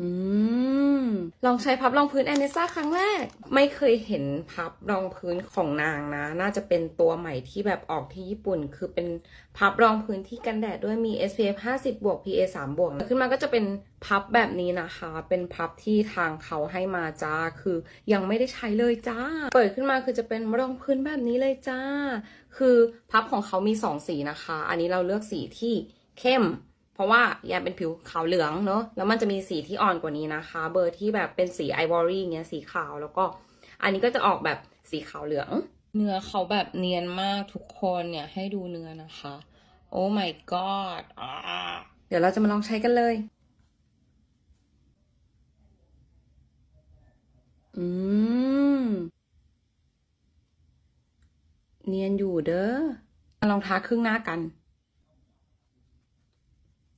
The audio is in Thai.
อืม ลองใช้พับรองพื้นแอนเนซ่าครั้งแรก ไม่เคยเห็นพับรองพื้นของนางนะ น่าจะเป็นตัวใหม่ที่แบบออกที่ญี่ปุ่น คือเป็นพับรองพื้นที่กันแดดด้วยมี SPF 50 บวก PA 3 บวก ขึ้นมาก็จะเป็นพับแบบนี้นะคะ เป็นพับที่ทางเขาให้มาจ้า คือยังไม่ได้ใช้เลยจ้า เปิดขึ้นมาคือจะเป็นรองพื้นแบบนี้เลยจ้า คือพับของเขามีสองสีนะคะ อันนี้เราเลือกสีที่เข้ม เพราะว่ายายเป็นผิวขาวเหลืองเนอะแล้วมันจะมีสีที่อ่อนกว่านี้นะคะ เบอร์ที่แบบเป็นสีไอวอรี่เงี้ยสีขาวแล้วก็ อันนี้ก็จะออกแบบสีขาวเหลือง เนื้อเขาแบบเนียนมากทุกคนเนี่ยให้ดูเนื้อนะคะ โอ้ my god อ่าเดี๋ยวเราจะมาลองใช้กันเลย อืม เนียนอยู่เด้อมาลองทาครึ่งหน้ากัน